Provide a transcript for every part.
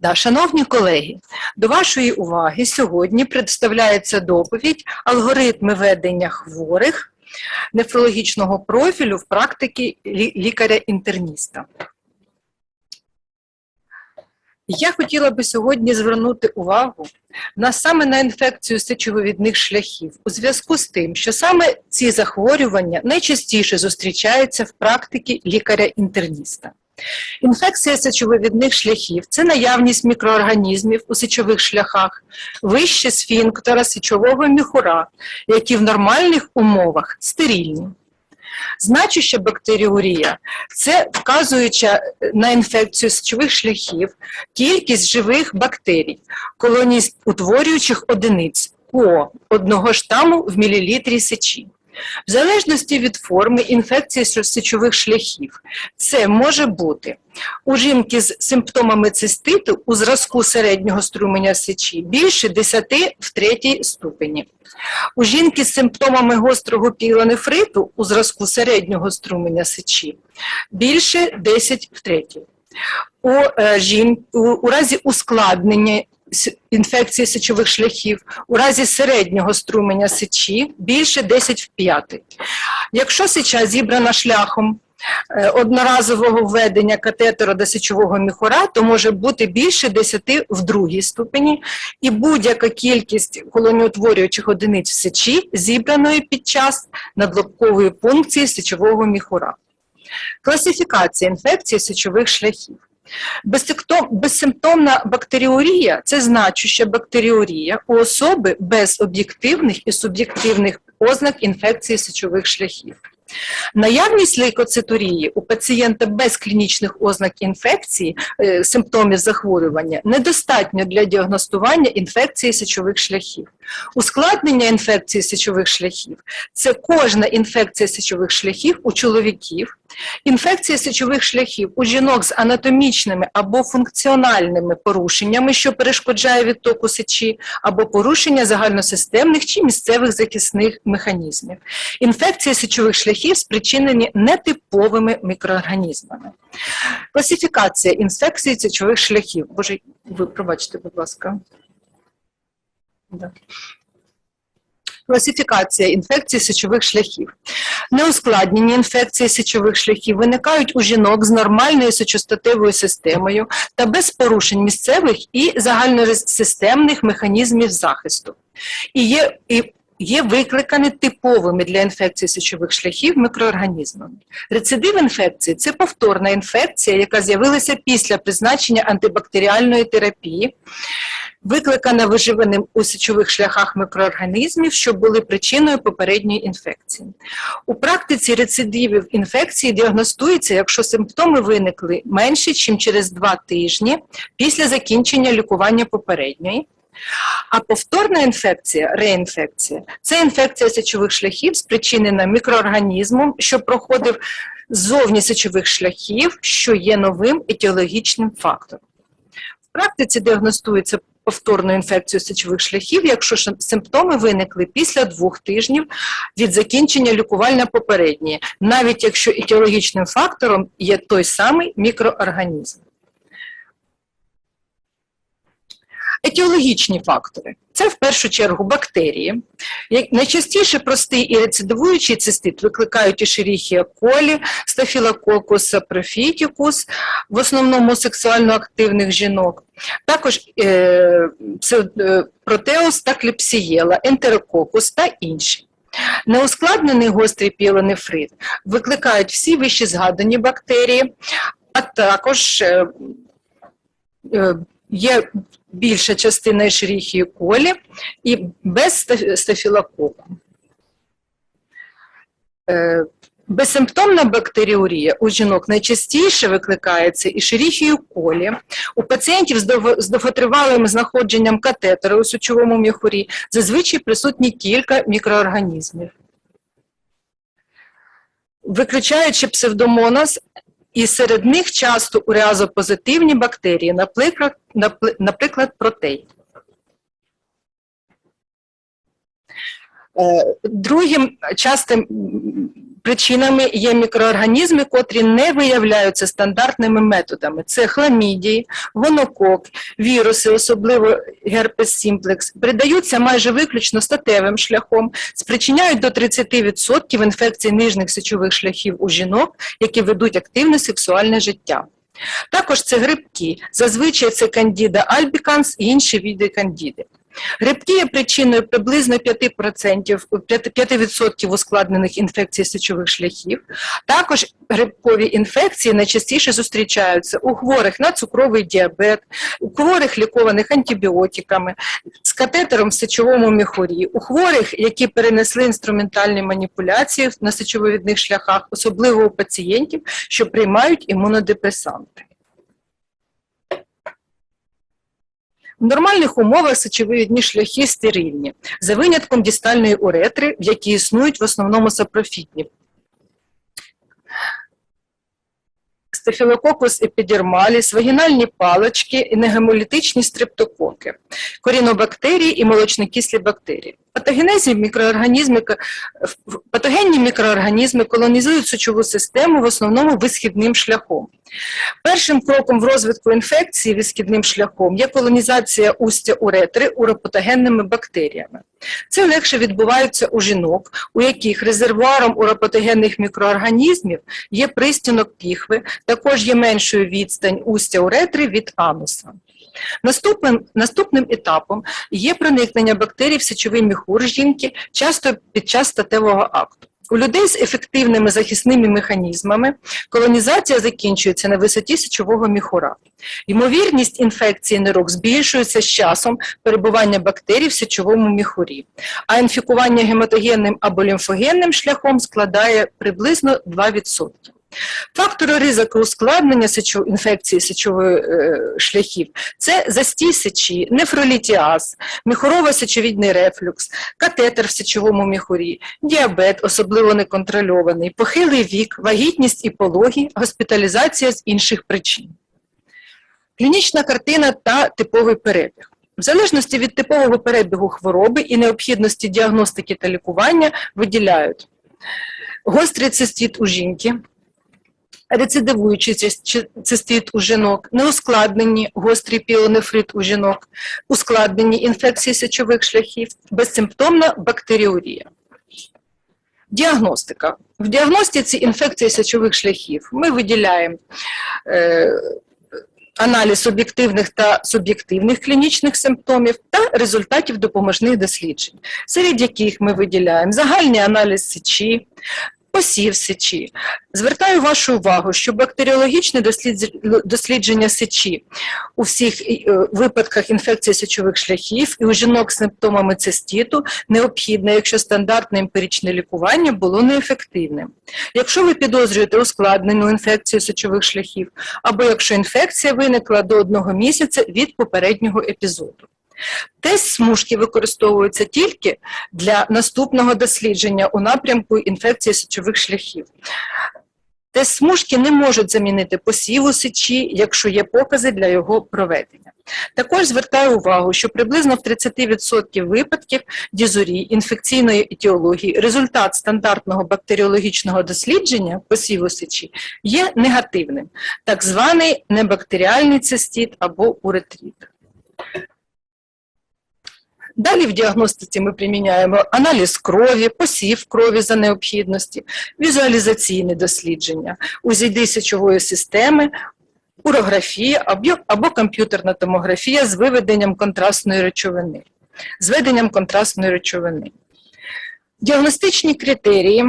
Да, шановні колеги, до вашої уваги сьогодні представляється доповідь алгоритми ведення хворих нефрологічного профілю в практиці лікаря-інтерніста. Я хотіла би сьогодні звернути увагу на саме на інфекцію сечовивідних шляхів у зв'язку з тим, що саме ці захворювання найчастіше зустрічаються в практиці лікаря-інтерніста. Інфекція сечовивідних шляхів це наявність мікроорганізмів у сечових шляхах вище сфінктера сечового міхура, які в нормальних умовах стерильні. Значуща бактеріурія це вказуюча на інфекцію сечових шляхів кількість живих бактерій, колоній утворюючих одиниць ко одного штаму в мілілітрі сечі. В залежності від форми інфекції сечових шляхів це може бути у жінки з симптомами циститу у зразку середнього струменя сечі більше 10 в третій ступені. У жінки з симптомами гострого пілонефриту у зразку середнього струменя сечі більше 10 в третій. У, е, жін... у, разі ускладнення інфекції сечових шляхів, у разі середнього струменя сечі більше 10 в п'ятий. Якщо сеча зібрана шляхом е, одноразового введення катетера до сечового міхура, то може бути більше 10 в другій ступені, і будь-яка кількість колоніутворюючих одиниць в сечі, зібраної під час надлобкової пункції сечового міхура. Класифікація інфекції сечових шляхів. Безсимптом- Безсимптомна бактеріурія – це значуща бактеріурія у особи без об'єктивних і суб'єктивних ознак інфекції сечових шляхів. Наявність лейкоцитурії у пацієнта без клінічних ознак інфекції, е, симптомів захворювання, недостатньо для діагностування інфекції сечових шляхів. Ускладнення інфекції сечових шляхів – це кожна інфекція сечових шляхів у чоловіків, інфекція сечових шляхів у жінок з анатомічними або функціональними порушеннями, що перешкоджає відтоку сечі, або порушення загальносистемних чи місцевих захисних механізмів. Інфекції сечових шляхів спричинені нетиповими мікроорганізмами. Класифікація інфекцій сечових шляхів. Боже, ви пробачте, будь ласка. Класифікація інфекцій сечових шляхів. Неускладнені інфекції сечових шляхів виникають у жінок з нормальною сечостатевою системою та без порушень місцевих і загальносистемних механізмів захисту. І є, і є викликані типовими для інфекції сечових шляхів мікроорганізмами. Рецидив інфекції це повторна інфекція, яка з'явилася після призначення антибактеріальної терапії, викликана виживаним у сечових шляхах мікроорганізмів, що були причиною попередньої інфекції. У практиці рецидивів інфекції діагностується, якщо симптоми виникли менше, ніж через два тижні після закінчення лікування попередньої. А повторна інфекція, реінфекція, це інфекція сечових шляхів, спричинена мікроорганізмом, що проходив ззовні сечових шляхів, що є новим етіологічним фактором. В практиці діагностується повторну інфекцію сечових шляхів, якщо симптоми виникли після двох тижнів від закінчення лікування попередньої, навіть якщо етіологічним фактором є той самий мікроорганізм. Етіологічні фактори це в першу чергу бактерії. Найчастіше простий і рецидивуючий цистит викликають ішеріхія колі, стафілококус профітікус, в основному сексуально активних жінок. Також е, протеус та клепсієла, ентерококус та інші. Неускладнений гострий пілонефрит викликають всі вище згадані бактерії, а також е, е, є більша частина ешеріхії колі і без ста- стафілококу. Е, Безсимптомна бактеріурія у жінок найчастіше викликається ішеріхією колі. У пацієнтів з довготривалим знаходженням катетера у сечовому міхурі зазвичай присутні кілька мікроорганізмів. Виключаючи псевдомонас, і серед них часто уреазопозитивні бактерії, наприклад, наприклад протей. Е, Другим частим причинами є мікроорганізми, котрі не виявляються стандартними методами. Це хламідії, гонокок, віруси, особливо герпес сімплекс, передаються майже виключно статевим шляхом, спричиняють до 30% інфекцій нижніх сечових шляхів у жінок, які ведуть активне сексуальне життя. Також це грибки, зазвичай це кандіда альбіканс і інші види кандіди. Грибки є причиною приблизно 5%, 5% ускладнених інфекцій сечових шляхів. Також грибкові інфекції найчастіше зустрічаються у хворих на цукровий діабет, у хворих лікованих антибіотиками, з катетером в сечовому міхурі, у хворих, які перенесли інструментальні маніпуляції на сечовивідних шляхах, особливо у пацієнтів, що приймають імунодепресанти. В нормальних умовах сечовидні шляхи стерильні, за винятком дістальної уретри, в якій існують в основному сапрофітні. Стафілококус епідермаліс, вагінальні палочки, негемолітичні стрептококи, корінобактерії і молочнокислі бактерії. Патогенезі мікроорганізми, патогенні мікроорганізми колонізують сечову систему в основному висхідним шляхом. Першим кроком в розвитку інфекції висхідним шляхом є колонізація устя уретри уропатогенними бактеріями. Це легше відбувається у жінок, у яких резервуаром уропатогенних мікроорганізмів є пристінок піхви, також є меншою відстань устя уретри від ануса. Наступним, наступним етапом є проникнення бактерій в сечовий міхур жінки, часто під час статевого акту. У людей з ефективними захисними механізмами колонізація закінчується на висоті сечового міхура. Ймовірність інфекції нирок збільшується з часом перебування бактерій в сечовому міхурі, а інфікування гематогенним або лімфогенним шляхом складає приблизно 2%. Фактори ризику ускладнення сечо- інфекції сечових е, шляхів це застій сечі, нефролітіаз, міхурово-сечовідний рефлюкс, катетер в сечовому міхурі, діабет, особливо неконтрольований, похилий вік, вагітність і пологі, госпіталізація з інших причин. Клінічна картина та типовий перебіг. В залежності від типового перебігу хвороби і необхідності діагностики та лікування виділяють гострий цистит у жінки, рецидивуючий цистит у жінок, неускладнені гострий піонефрит у жінок, ускладнені інфекції сечових шляхів, безсимптомна бактеріурія. Діагностика. В діагностиці інфекції сечових шляхів ми виділяємо е, аналіз об'єктивних та суб'єктивних клінічних симптомів та результатів допоможних досліджень, серед яких ми виділяємо загальний аналіз сечі, посів сечі. Звертаю вашу увагу, що бактеріологічне дослідження сечі у всіх е, випадках інфекції сечових шляхів і у жінок з симптомами циститу необхідне, якщо стандартне емпіричне лікування було неефективним. Якщо ви підозрюєте ускладнену інфекцію сечових шляхів, або якщо інфекція виникла до одного місяця від попереднього епізоду. Тест смужки використовується тільки для наступного дослідження у напрямку інфекції сечових шляхів. Тест смужки не можуть замінити посіву сечі, якщо є покази для його проведення. Також звертаю увагу, що приблизно в 30% випадків дізурії інфекційної етіології результат стандартного бактеріологічного дослідження посіву сечі є негативним, так званий небактеріальний цистит або уретрит. Далі в діагностиці ми приміняємо аналіз крові, посів крові за необхідності, візуалізаційне дослідження, УЗД сечової системи, урографія або, або комп'ютерна томографія з виведенням контрастної речовини. З веденням контрастної речовини. Діагностичні критерії,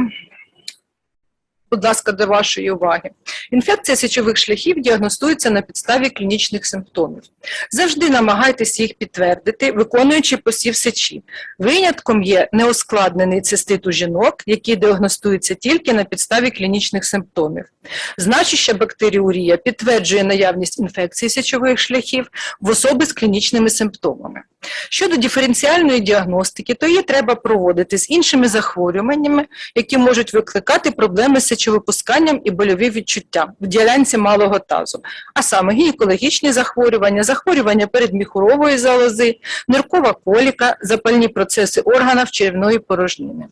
будь ласка, до вашої уваги. Інфекція сечових шляхів діагностується на підставі клінічних симптомів. Завжди намагайтеся їх підтвердити, виконуючи посів сечі. Винятком є неускладнений цистит у жінок, який діагностується тільки на підставі клінічних симптомів. Значуща бактеріурія підтверджує наявність інфекції сечових шляхів в особи з клінічними симптомами. Щодо диференціальної діагностики, то її треба проводити з іншими захворюваннями, які можуть викликати проблеми з сечовипусканням і больові відчуття в ділянці малого тазу, а саме гінекологічні захворювання, захворювання передміхурової залози, ниркова коліка, запальні процеси органів черевної порожнини.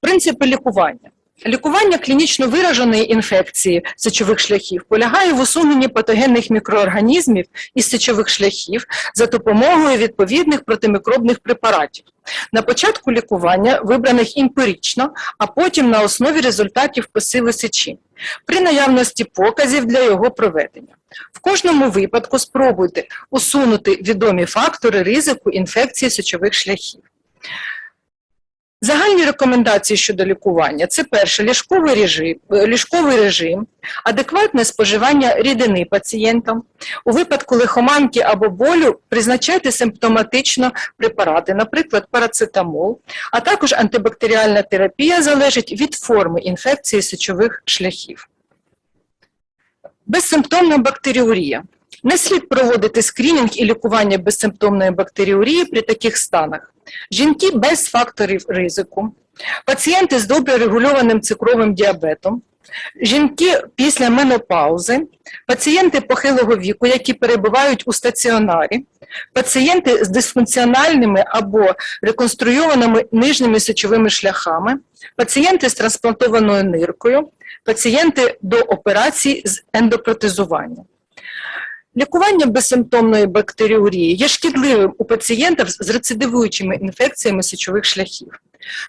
Принципи лікування. Лікування клінічно вираженої інфекції сечових шляхів полягає в усуненні патогенних мікроорганізмів із сечових шляхів за допомогою відповідних протимікробних препаратів. На початку лікування вибраних емпірично, а потім на основі результатів посилу сечі, при наявності показів для його проведення. В кожному випадку спробуйте усунути відомі фактори ризику інфекції сечових шляхів. Загальні рекомендації щодо лікування це перше ліжковий режим, е, ліжковий режим, адекватне споживання рідини пацієнтам. У випадку лихоманки або болю призначайте симптоматично препарати, наприклад, парацетамол, а також антибактеріальна терапія залежить від форми інфекції сечових шляхів. Безсимптомна бактеріурія. Не слід проводити скринінг і лікування безсимптомної бактеріурії при таких станах. Жінки без факторів ризику, пацієнти з добре регульованим цукровим діабетом, жінки після менопаузи, пацієнти похилого віку, які перебувають у стаціонарі, пацієнти з дисфункціональними або реконструйованими нижніми сечовими шляхами, пацієнти з трансплантованою ниркою, пацієнти до операцій з ендопротезування. Лікування безсимптомної бактеріурії є шкідливим у пацієнтів з рецидивуючими інфекціями сечових шляхів.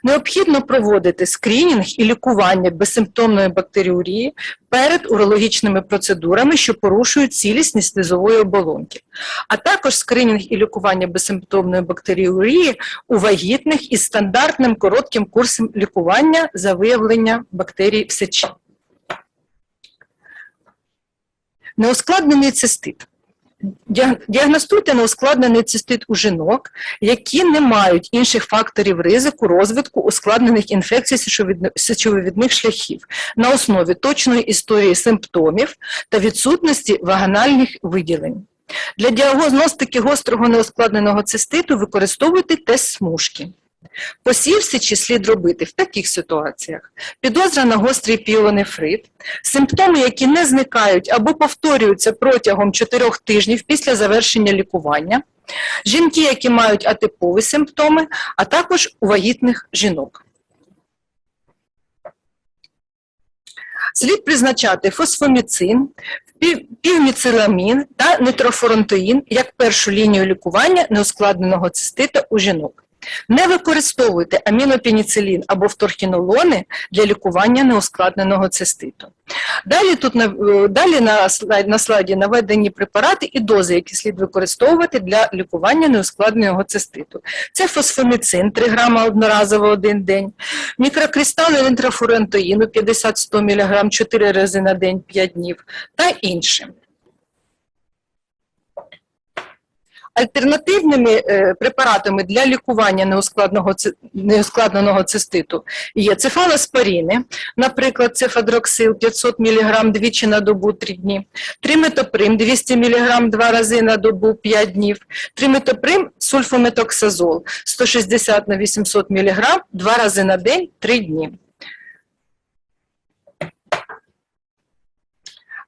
Необхідно проводити скринінг і лікування безсимптомної бактеріурії перед урологічними процедурами, що порушують цілісність слизової оболонки, а також скринінг і лікування безсимптомної бактеріурії у вагітних із стандартним коротким курсом лікування за виявлення бактерій в сечі. Неускладнений цистит. Діагностуйте неускладнений цистит у жінок, які не мають інших факторів ризику розвитку ускладнених інфекцій сечовивідних шляхів на основі точної історії симптомів та відсутності вагинальних виділень. Для діагностики гострого неускладненого циститу використовуйте тест смужки. Посів сечі слід робити в таких ситуаціях. Підозра на гострий піелонефрит, симптоми, які не зникають або повторюються протягом 4 тижнів після завершення лікування, жінки, які мають атипові симптоми, а також у вагітних жінок. Слід призначати фосфоміцин, пів- півміциламін та нитрофоронтоїн як першу лінію лікування неускладненого цистита у жінок. Не використовуйте амінопеніцилін або вторхінолони для лікування неускладненого циститу. Далі тут е, далі на, слайд, на слайді наведені препарати і дози, які слід використовувати для лікування неускладненого циститу. Це фосфоміцин 3 грама одноразово один день, мікрокристали нитрофурентоїну 50-100 мг 4 рази на день 5 днів та інше. Альтернативними е, препаратами для лікування неускладненого циститу є цефалоспоріни, наприклад, цефадроксил 500 мг двічі на добу 3 дні, триметоприм 200 мг 2 рази на добу 5 днів, триметоприм сульфометоксазол 160 на 800 мг 2 рази на день 3 дні.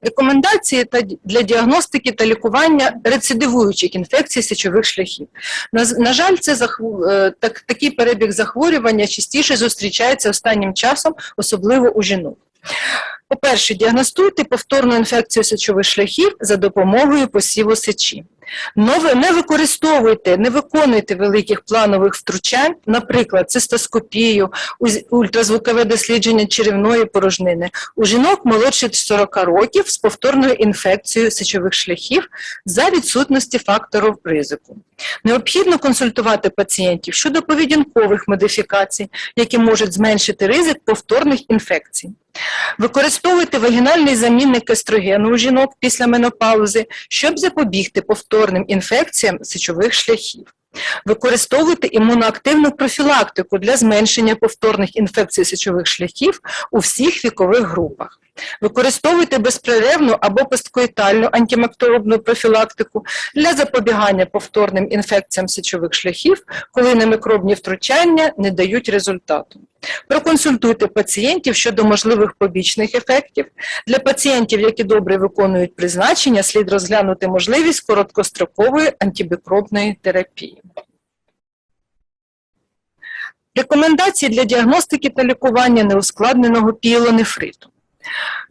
Рекомендації та для діагностики та лікування рецидивуючих інфекцій сечових шляхів. На, на жаль, це е, так, такий перебіг захворювання частіше зустрічається останнім часом, особливо у жінок. По-перше, діагностуйте повторну інфекцію сечових шляхів за допомогою посіву сечі. Не використовуйте, не виконуйте великих планових втручань, наприклад, цистоскопію, ультразвукове дослідження черевної порожнини у жінок молодше 40 років з повторною інфекцією сечових шляхів за відсутності факторів ризику. Необхідно консультувати пацієнтів щодо поведінкових модифікацій, які можуть зменшити ризик повторних інфекцій. Використовуйте вагінальний замінник естрогену у жінок після менопаузи, щоб запобігти повторним інфекціям сечових шляхів. Використовуйте імуноактивну профілактику для зменшення повторних інфекцій сечових шляхів у всіх вікових групах. Використовуйте безперервну або посткоїтальну антимікробну профілактику для запобігання повторним інфекціям сечових шляхів, коли немикробні втручання не дають результату. Проконсультуйте пацієнтів щодо можливих побічних ефектів. Для пацієнтів, які добре виконують призначення, слід розглянути можливість короткострокової антимікробної терапії. Рекомендації для діагностики та лікування неускладненого піелонефриту.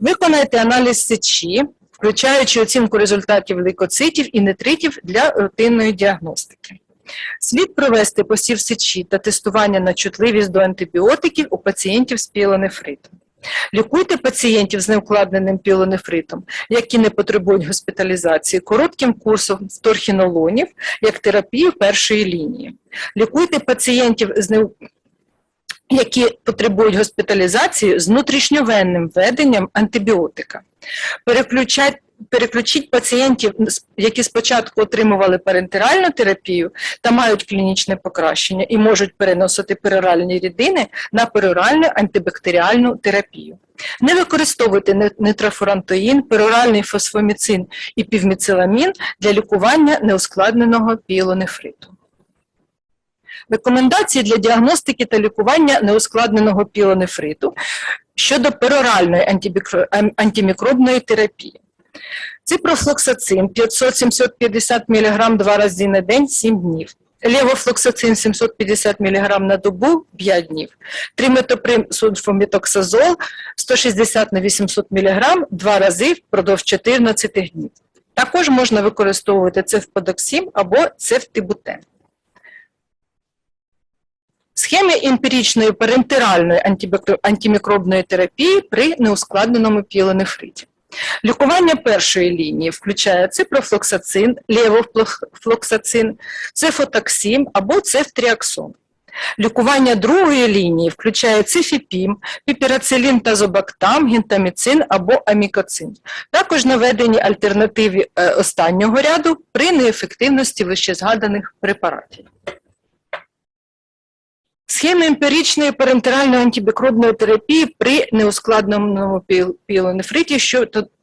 Виконайте аналіз сечі, включаючи оцінку результатів лейкоцитів і нетритів для рутинної діагностики. Слід провести посів сечі та тестування на чутливість до антибіотиків у пацієнтів з піелонефритом. Лікуйте пацієнтів з неукладненим піелонефритом, які не потребують госпіталізації, коротким курсом торхінолонів як терапію першої лінії. Лікуйте пацієнтів з неу- які потребують госпіталізації з внутрішньовенним введенням антибіотика. Переключать Переключіть пацієнтів, які спочатку отримували парентеральну терапію та мають клінічне покращення і можуть переносити пероральні рідини на пероральну антибактеріальну терапію. Не використовуйте нитрофурантоїн, пероральний фосфоміцин і півміциламін для лікування неускладненого піелонефриту. Рекомендації для діагностики та лікування неускладненого піелонефриту щодо пероральної антимікробної терапії. Ципрофлоксацин 500-750 мг два рази на день 7 днів. Левофлоксацин 750 мг на добу 5 днів. Триметоприм сульфамітоксазол 160 на 800 мг два рази впродовж 14 днів. Також можна використовувати цефподоксим або цефтибутен. Схеми емпіричної парентеральної антибакте- антимікробної терапії при неускладненому піелонефриті. Лікування першої лінії включає ципрофлоксацин, левофлоксацин, цефотоксим або цефтріаксон. Лікування другої лінії включає цифіпім, піпірацилін та зобактам, гентаміцин або амікоцин. Також наведені альтернативи е, останнього ряду при неефективності вищезгаданих препаратів. Схеми емпіричної парентеральної антибікробної терапії при неускладненому піл- піелонефриті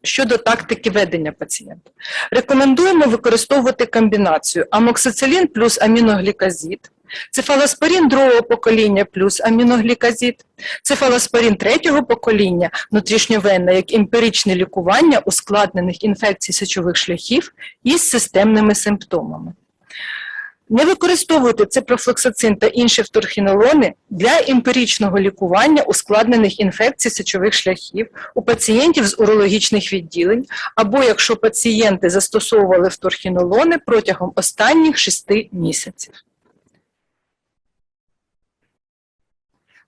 щодо, тактики ведення пацієнта. Рекомендуємо використовувати комбінацію амоксицилін плюс аміноглікозид, цефалоспорін другого покоління плюс аміноглікозид, цефалоспорін третього покоління внутрішньовенне як емпіричне лікування ускладнених інфекцій сечових шляхів із системними симптомами. Не використовуйте ципрофлексоцин та інші вторхінолони для емпірічного лікування ускладнених інфекцій сечових шляхів у пацієнтів з урологічних відділень або якщо пацієнти застосовували вторхінолони протягом останніх 6 місяців.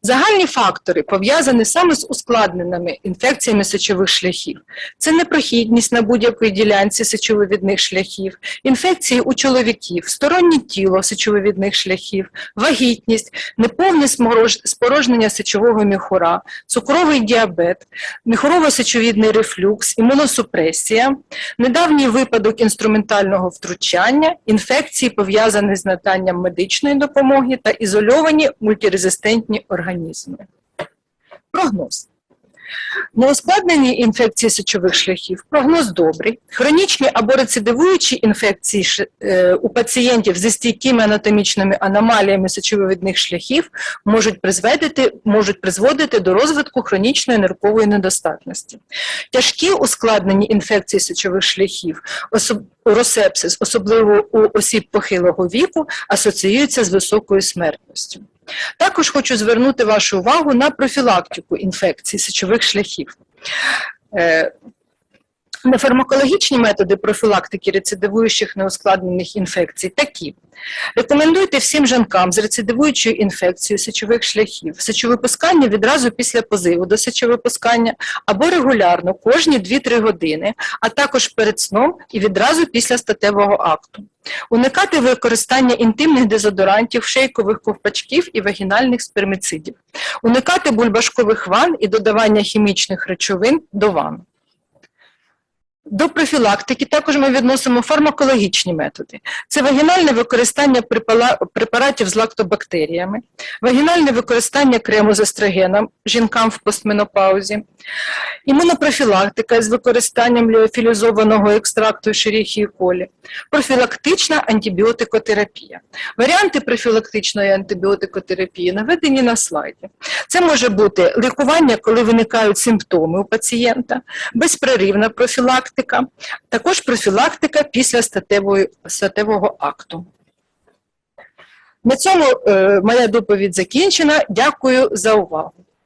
Загальні фактори пов'язані саме з ускладненими інфекціями сечових шляхів. Це непрохідність на будь-якій ділянці сечовивідних шляхів, інфекції у чоловіків, стороннє тіло сечовивідних шляхів, вагітність, неповне спорожнення сечового міхура, цукровий діабет, міхурово-сечовідний рефлюкс, імуносупресія, недавній випадок інструментального втручання, інфекції, пов'язані з наданням медичної допомоги та ізольовані мультирезистентні організми. Прогноз. Неускладнені інфекції сечових шляхів прогноз добрий. Хронічні або рецидивуючі інфекції е, у пацієнтів зі стійкими анатомічними аномаліями сечовивідних шляхів можуть призводити, можуть призводити до розвитку хронічної ниркової недостатності. Тяжкі ускладнені інфекції сечових шляхів, особ... росепсис, особливо у осіб похилого віку, асоціюються з високою смертністю. Також хочу звернути вашу увагу на профілактику інфекцій сечових шляхів. Нефармакологічні методи профілактики рецидивуючих неускладнених інфекцій такі. Рекомендуйте всім жінкам з рецидивуючою інфекцією сечових шляхів сечовипускання відразу після позиву до сечовипускання або регулярно кожні 2-3 години, а також перед сном і відразу після статевого акту. Уникати використання інтимних дезодорантів, шейкових ковпачків і вагінальних спермицидів. Уникати бульбашкових ванн і додавання хімічних речовин до ванн. До профілактики також ми відносимо фармакологічні методи. Це вагінальне використання препаратів з лактобактеріями, вагінальне використання крему з естрогеном жінкам в постменопаузі, імунопрофілактика з використанням ліофілізованого екстракту шеріхії колі, профілактична антибіотикотерапія. Варіанти профілактичної антибіотикотерапії наведені на слайді. Це може бути лікування, коли виникають симптоми у пацієнта, безперервна профілактика, також профілактика після статевої, статевого акту. На цьому е, моя доповідь закінчена. Дякую за увагу.